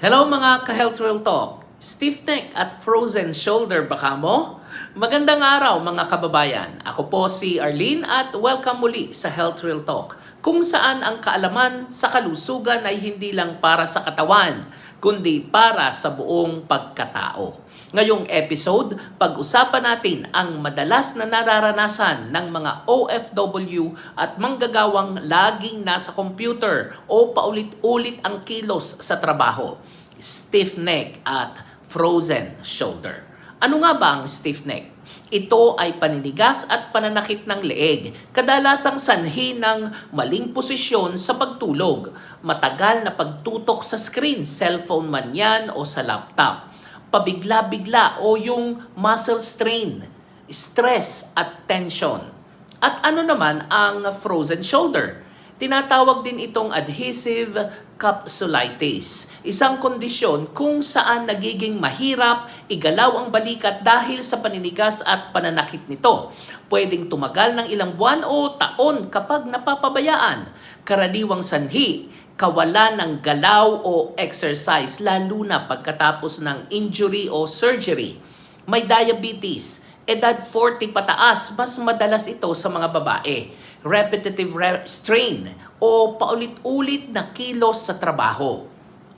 Hello mga ka-Health Real Talk! Stiff neck at frozen shoulder baka mo? Magandang araw mga kababayan. Ako po si Arlene at welcome muli sa Health Real Talk kung saan ang kaalaman sa kalusugan ay hindi lang para sa katawan kundi para sa buong pagkatao. Ngayong episode, pag-usapan natin ang madalas na nararanasan ng mga OFW at manggagawang laging nasa computer o paulit-ulit ang kilos sa trabaho. Stiff neck at frozen shoulder. Ano nga ba ang stiff neck? Ito ay paninigas at pananakit ng leeg, kadalasang sanhi ng maling posisyon sa pagtulog, matagal na pagtutok sa screen, cellphone man yan o sa laptop, pabigla-bigla o yung muscle strain, stress at tension. At ano naman ang frozen shoulder? Tinatawag din itong adhesive capsulitis, isang kondisyon kung saan nagiging mahirap igalaw ang balikat dahil sa paninigas at pananakit nito. Pwedeng tumagal ng ilang buwan o taon kapag napapabayaan. Karaniwang sanhi, kawalan ng galaw o exercise lalo na pagkatapos ng injury o surgery. May diabetes, edad 40 pataas, mas madalas ito sa mga babae. Repetitive re- strain o paulit-ulit na kilos sa trabaho.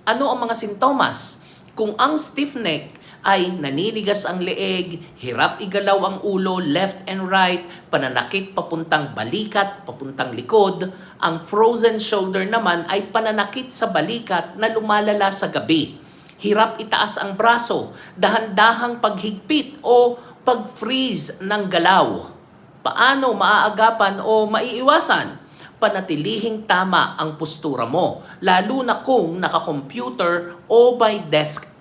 Ano ang mga sintomas? Kung ang stiff neck ay naninigas ang leeg, hirap igalaw ang ulo left and right, pananakit papuntang balikat, papuntang likod, ang frozen shoulder naman ay pananakit sa balikat na lumalala sa gabi. Hirap itaas ang braso, dahan-dahang paghigpit o pag-freeze ng galaw. Paano maaagapan o maiiwasan? Panatilihing tama ang postura mo, lalo na kung naka-computer o by desk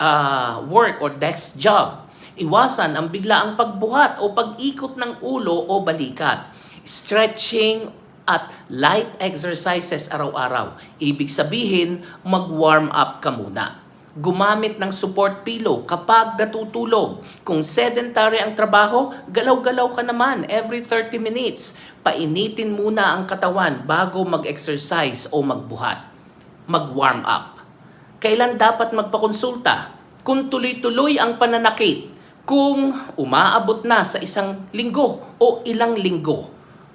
uh, work or desk job. Iwasan ang biglaang pagbuhat o pag-ikot ng ulo o balikat. Stretching at light exercises araw-araw. Ibig sabihin, mag-warm up ka muna gumamit ng support pillow kapag natutulog. Kung sedentary ang trabaho, galaw-galaw ka naman every 30 minutes. Painitin muna ang katawan bago mag-exercise o magbuhat. Mag-warm up. Kailan dapat magpakonsulta? Kung tuloy-tuloy ang pananakit, kung umaabot na sa isang linggo o ilang linggo,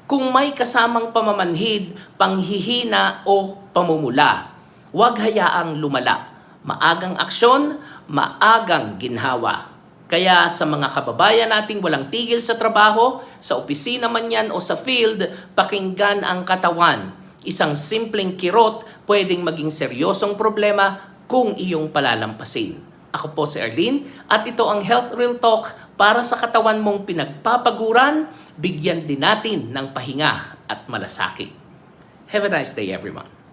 kung may kasamang pamamanhid, panghihina o pamumula, huwag hayaang lumala maagang aksyon, maagang ginhawa. Kaya sa mga kababayan nating walang tigil sa trabaho, sa opisina man yan o sa field, pakinggan ang katawan. Isang simpleng kirot pwedeng maging seryosong problema kung iyong palalampasin. Ako po si Arlene at ito ang Health Real Talk para sa katawan mong pinagpapaguran, bigyan din natin ng pahinga at malasakit. Have a nice day everyone.